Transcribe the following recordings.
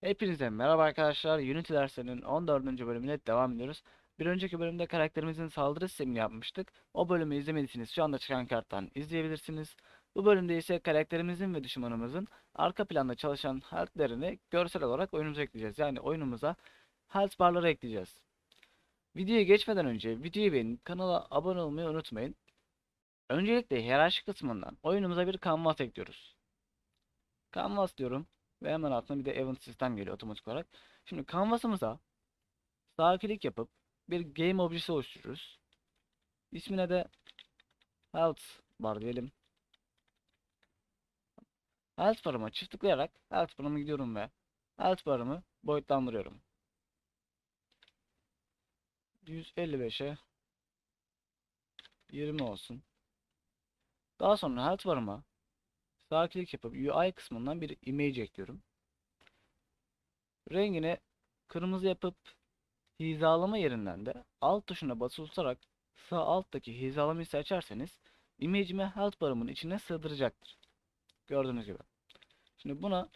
Hepinize merhaba arkadaşlar. Unity derslerinin 14. bölümüne devam ediyoruz. Bir önceki bölümde karakterimizin saldırı sistemini yapmıştık. O bölümü izlemediyseniz şu anda çıkan karttan izleyebilirsiniz. Bu bölümde ise karakterimizin ve düşmanımızın arka planda çalışan health'lerini görsel olarak oyunumuza ekleyeceğiz. Yani oyunumuza health barları ekleyeceğiz. Videoya geçmeden önce videoyu beğenip kanala abone olmayı unutmayın. Öncelikle hiyerarşi kısmından oyunumuza bir canvas ekliyoruz. Canvas diyorum. Ve hemen altına bir de event sistem geliyor otomatik olarak. Şimdi canvas'ımıza sağ klik yapıp bir game objesi oluşturuyoruz. İsmine de health bar diyelim. Health barıma çift tıklayarak health barıma gidiyorum ve health barımı boyutlandırıyorum. 155'e 20 olsun. Daha sonra health barıma Sağ klik yapıp UI kısmından bir image ekliyorum. Rengini kırmızı yapıp hizalama yerinden de alt tuşuna basılı tutarak sağ alttaki hizalamayı seçerseniz image'imi health barımın içine sığdıracaktır. Gördüğünüz gibi. Şimdi buna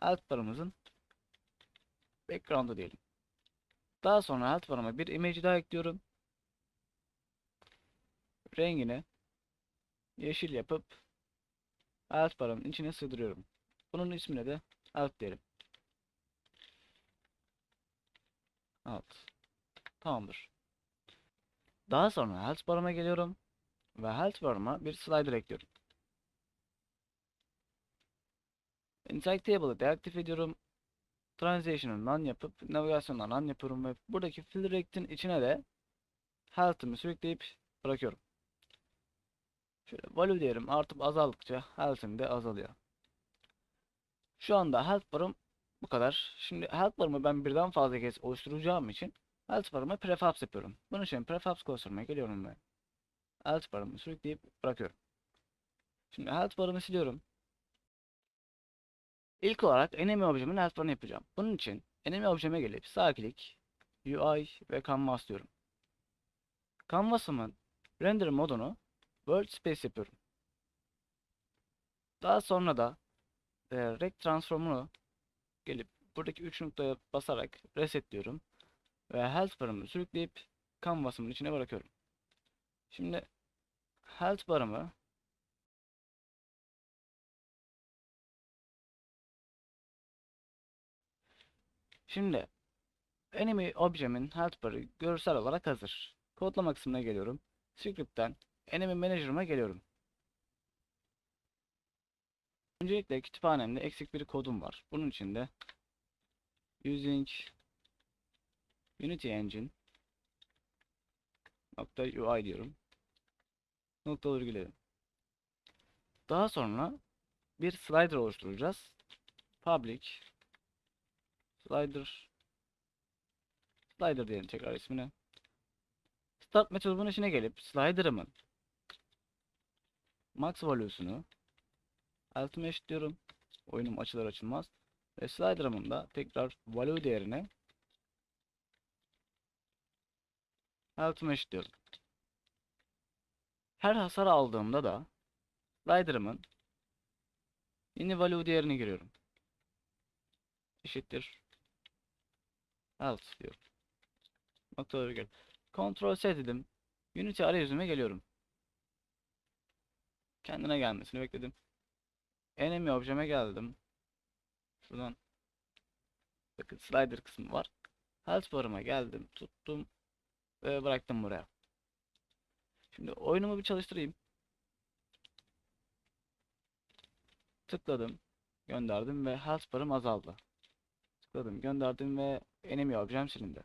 health barımızın background'u diyelim. Daha sonra health barıma bir image daha ekliyorum. Rengini yeşil yapıp alt paramın içine sığdırıyorum. Bunun ismine de alt diyelim. Alt. Tamamdır. Daha sonra health barıma geliyorum ve health barıma bir slider ekliyorum. Inside table'ı deaktif ediyorum. Transition'ı none yapıp navigasyondan none yapıyorum ve buradaki fill rect'in içine de health'ımı sürükleyip bırakıyorum. Şöyle value diyelim artıp azaldıkça health'im de azalıyor. Şu anda health barım bu kadar. Şimdi health barımı ben birden fazla kez oluşturacağım için health barıma prefabs yapıyorum. Bunun için prefabs klasörüme geliyorum ve health barımı sürükleyip bırakıyorum. Şimdi health barımı siliyorum. İlk olarak enemy objemin health barını yapacağım. Bunun için enemy objeme gelip sağ klik, UI ve canvas diyorum. Canvas'ımın render modunu World Space yapıyorum. Daha sonra da e, Rect transformunu gelip buradaki 3 noktaya basarak resetliyorum. Ve health barımı sürükleyip canvas'ımın içine bırakıyorum. Şimdi health barımı Şimdi enemy objemin health barı görsel olarak hazır. Kodlama kısmına geliyorum. Script'ten Enemy Manager'ıma geliyorum. Öncelikle kütüphanemde eksik bir kodum var. Bunun için de using Unity Engine nokta UI diyorum. Nokta virgüledim. Daha sonra bir slider oluşturacağız. Public slider slider diyelim tekrar ismine. Start metodunun içine gelip slider'ımın max value'sunu altıma eşitliyorum. Oyunum açılır açılmaz. Ve slider'ımın da tekrar value değerine altıma eşitliyorum. Her hasar aldığımda da slider'ımın yeni value değerini giriyorum. Eşittir. Alt diyorum. Nokta virgül. Ctrl S dedim. Unity arayüzüme geliyorum. Kendine gelmesini bekledim. Enemy objeme geldim. Şuradan bakın slider kısmı var. Health barıma geldim, tuttum ve bıraktım buraya. Şimdi oyunumu bir çalıştırayım. Tıkladım, gönderdim ve health barım azaldı. Tıkladım, gönderdim ve enemy objem silindi.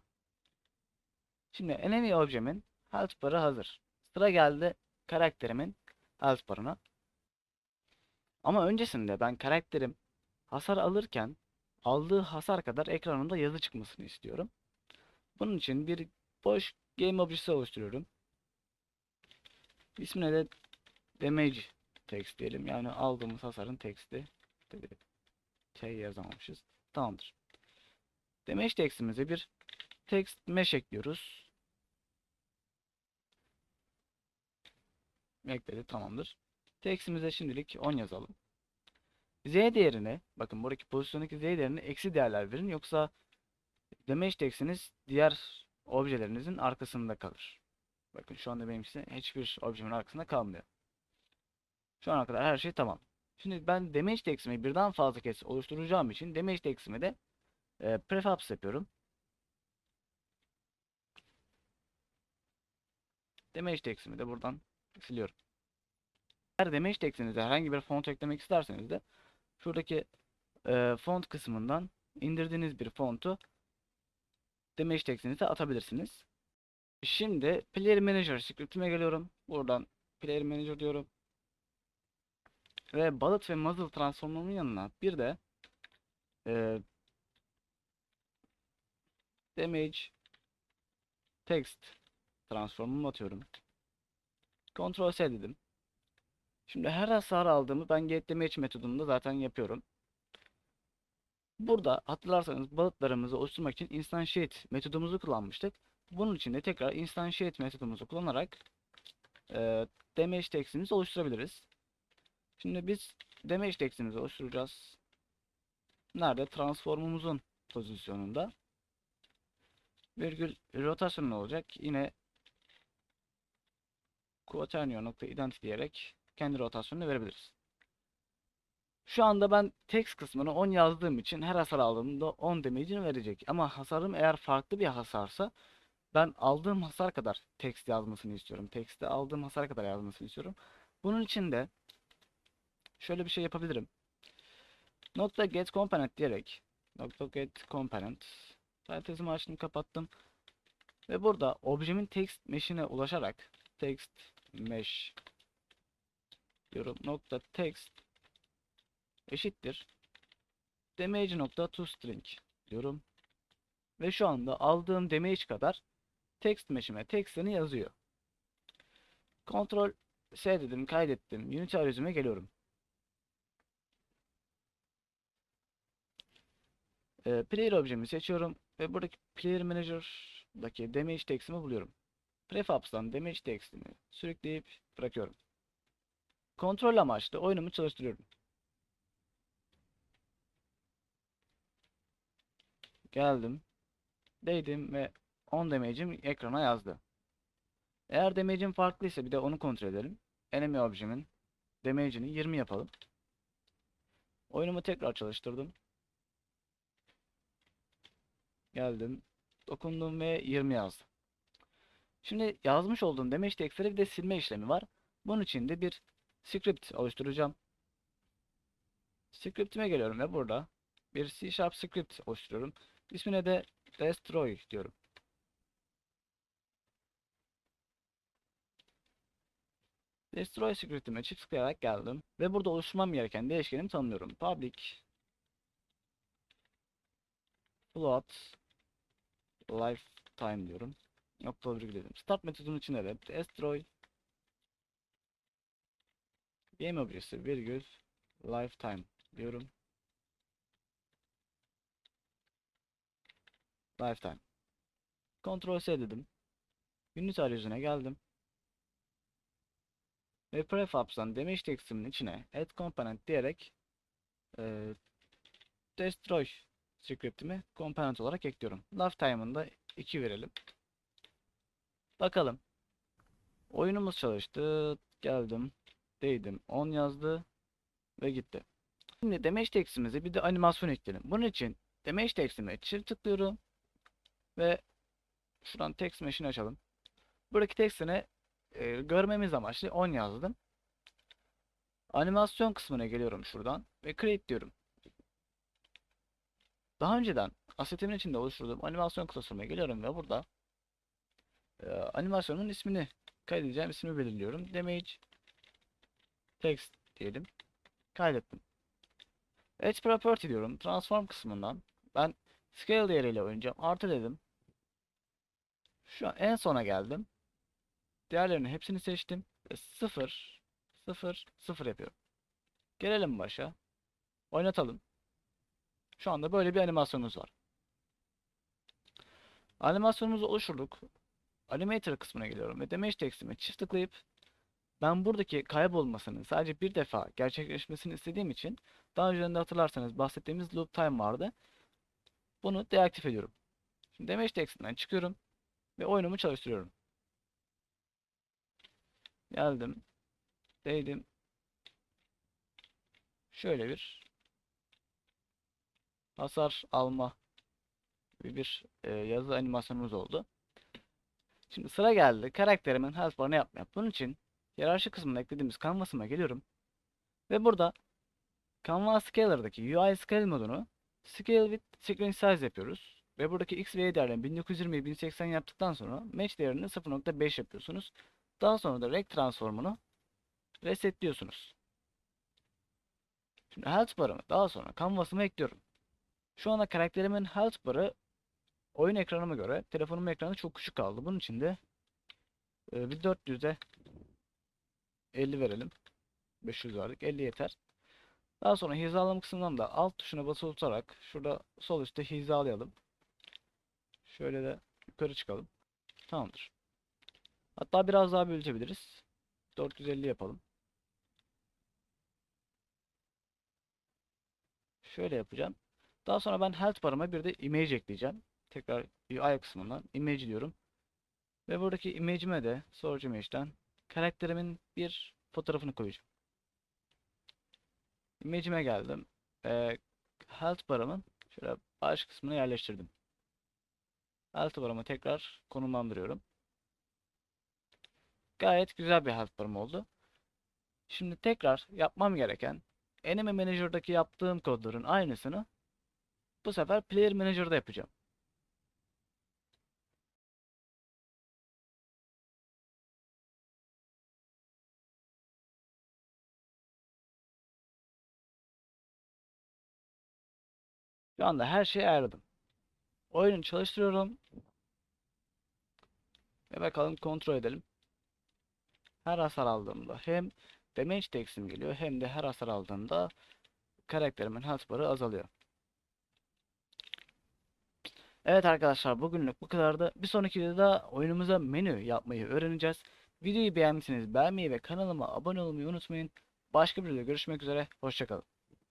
Şimdi enemy objemin health barı hazır. Sıra geldi karakterimin health barına. Ama öncesinde ben karakterim hasar alırken aldığı hasar kadar ekranımda yazı çıkmasını istiyorum. Bunun için bir boş game objesi oluşturuyorum. İsmine de damage text diyelim. Yani aldığımız hasarın teksti. T yazamamışız. Tamamdır. Damage textimize bir text mesh ekliyoruz. Ekledi tamamdır. Textimize şimdilik 10 yazalım. Z değerini bakın buradaki pozisyondaki Z değerini eksi değerler verin yoksa damage text'iniz diğer objelerinizin arkasında kalır. Bakın şu anda benimkisi hiçbir objemin arkasında kalmıyor. Şu ana kadar her şey tamam. Şimdi ben damage text'imi birden fazla kez oluşturacağım için damage text'imi de e, prefabs yapıyorum. Damage text'imi de buradan siliyorum. Eğer damage text'inize herhangi bir font eklemek isterseniz de şuradaki e, font kısmından indirdiğiniz bir fontu damage text'inize atabilirsiniz. Şimdi Player Manager script'ime geliyorum. Buradan Player Manager diyorum. Ve Bullet ve Muzzle transformunun yanına bir de e, Damage Text transformumu atıyorum. Ctrl S dedim. Şimdi her hasar aldığımı ben get damage metodunda zaten yapıyorum. Burada hatırlarsanız balıklarımızı oluşturmak için instantiate metodumuzu kullanmıştık. Bunun için de tekrar instantiate metodumuzu kullanarak e, damage text'imizi oluşturabiliriz. Şimdi biz damage text'imizi oluşturacağız. Nerede? Transformumuzun pozisyonunda. Virgül rotasyon olacak. Yine quaternio.identity diyerek kendi rotasyonunu verebiliriz. Şu anda ben text kısmını 10 yazdığım için her hasar aldığımda 10 damage'ini verecek. Ama hasarım eğer farklı bir hasarsa ben aldığım hasar kadar text yazmasını istiyorum. Text'te aldığım hasar kadar yazmasını istiyorum. Bunun için de şöyle bir şey yapabilirim. Nokta get component diyerek nokta get component parantezimi açtım kapattım. Ve burada objemin text mesh'ine ulaşarak text mesh diyorum nokta text eşittir damage nokta toString diyorum. Ve şu anda aldığım damage kadar text mesh'ime text'ini yazıyor. Ctrl S dedim kaydettim. Unity arayüzüme geliyorum. Ee, player objemi seçiyorum ve buradaki player manager'daki damage text'imi buluyorum. Prefabs'tan damage text'ini sürükleyip bırakıyorum. Kontrol amaçlı oyunumu çalıştırıyorum. Geldim. Değdim ve 10 damage'im ekrana yazdı. Eğer damage'im farklıysa bir de onu kontrol edelim. Enemy objemin damage'ini 20 yapalım. Oyunumu tekrar çalıştırdım. Geldim. Dokundum ve 20 yazdım. Şimdi yazmış olduğum damage text'leri bir de silme işlemi var. Bunun için de bir script oluşturacağım. Script'ime geliyorum ve burada bir C Sharp script oluşturuyorum. İsmine de destroy diyorum. Destroy script'ime çift tıklayarak geldim ve burada oluşturmam gereken değişkenimi tanımlıyorum. Public float lifetime diyorum. Nokta virgül. Start metodunun içine de destroy game objesi virgül lifetime diyorum. Lifetime. Ctrl S dedim. Unit arayüzüne geldim. Ve prefabs'tan damage text'imin içine add component diyerek e, destroy script'imi component olarak ekliyorum. Lifetime'ını da 2 verelim. Bakalım. Oyunumuz çalıştı. Geldim. Değdim. 10 yazdı. Ve gitti. Şimdi damage text'imize bir de animasyon ekleyelim. Bunun için damage text'ime çift tıklıyorum. Ve şuradan text mesh'ini açalım. Buradaki text'ine e, görmemiz amaçlı 10 yazdım. Animasyon kısmına geliyorum şuradan ve create diyorum. Daha önceden asetimin içinde oluşturduğum animasyon klasörüne geliyorum ve burada e, animasyonun ismini kaydedeceğim ismi belirliyorum. Damage text diyelim. Kaydettim. Edge property diyorum. Transform kısmından ben scale değeriyle oynayacağım. Artı dedim. Şu an en sona geldim. Değerlerini hepsini seçtim. Ve 0 0 0 yapıyorum. Gelelim başa. Oynatalım. Şu anda böyle bir animasyonumuz var. Animasyonumuzu oluşturduk. Animator kısmına geliyorum ve damage text'ime çift tıklayıp ben buradaki kaybolmasının sadece bir defa gerçekleşmesini istediğim için daha önceden de hatırlarsanız bahsettiğimiz loop time vardı. Bunu deaktif ediyorum. Şimdi damage text'inden çıkıyorum ve oyunumu çalıştırıyorum. Geldim. Değdim. Şöyle bir hasar alma gibi bir e, yazı animasyonumuz oldu. Şimdi sıra geldi. Karakterimin health barını yapmaya. Bunun için hiyerarşi kısmına eklediğimiz canvas'ıma geliyorum. Ve burada Canvas Scaler'daki UI Scale modunu Scale with Screen Size yapıyoruz. Ve buradaki X ve Y değerlerini 1920 1080 yaptıktan sonra Match değerini 0.5 yapıyorsunuz. Daha sonra da Rect transformunu resetliyorsunuz. Şimdi health barımı daha sonra canvas'ıma ekliyorum. Şu anda karakterimin health barı oyun ekranıma göre telefonumun ekranı çok küçük kaldı. Bunun için de e, bir 400'e 50 verelim. 500 verdik. 50 yeter. Daha sonra hizalama kısmından da alt tuşuna basılı tutarak şurada sol üstte hizalayalım. Şöyle de yukarı çıkalım. Tamamdır. Hatta biraz daha büyütebiliriz. 450 yapalım. Şöyle yapacağım. Daha sonra ben health barıma bir de image ekleyeceğim. Tekrar UI kısmından image diyorum. Ve buradaki image'ime de storage image'den karakterimin bir fotoğrafını koyacağım. Image'ime geldim. Ee, health barımın şöyle baş kısmına yerleştirdim. Health barımı tekrar konumlandırıyorum. Gayet güzel bir health barım oldu. Şimdi tekrar yapmam gereken Enemy Manager'daki yaptığım kodların aynısını bu sefer Player Manager'da yapacağım. Şu anda her şeyi ayarladım. Oyunu çalıştırıyorum. Ve bakalım kontrol edelim. Her hasar aldığımda hem damage text'im geliyor hem de her hasar aldığımda karakterimin health barı azalıyor. Evet arkadaşlar bugünlük bu kadardı. Bir sonraki videoda oyunumuza menü yapmayı öğreneceğiz. Videoyu beğenmişseniz beğenmeyi ve kanalıma abone olmayı unutmayın. Başka bir videoda görüşmek üzere. Hoşçakalın.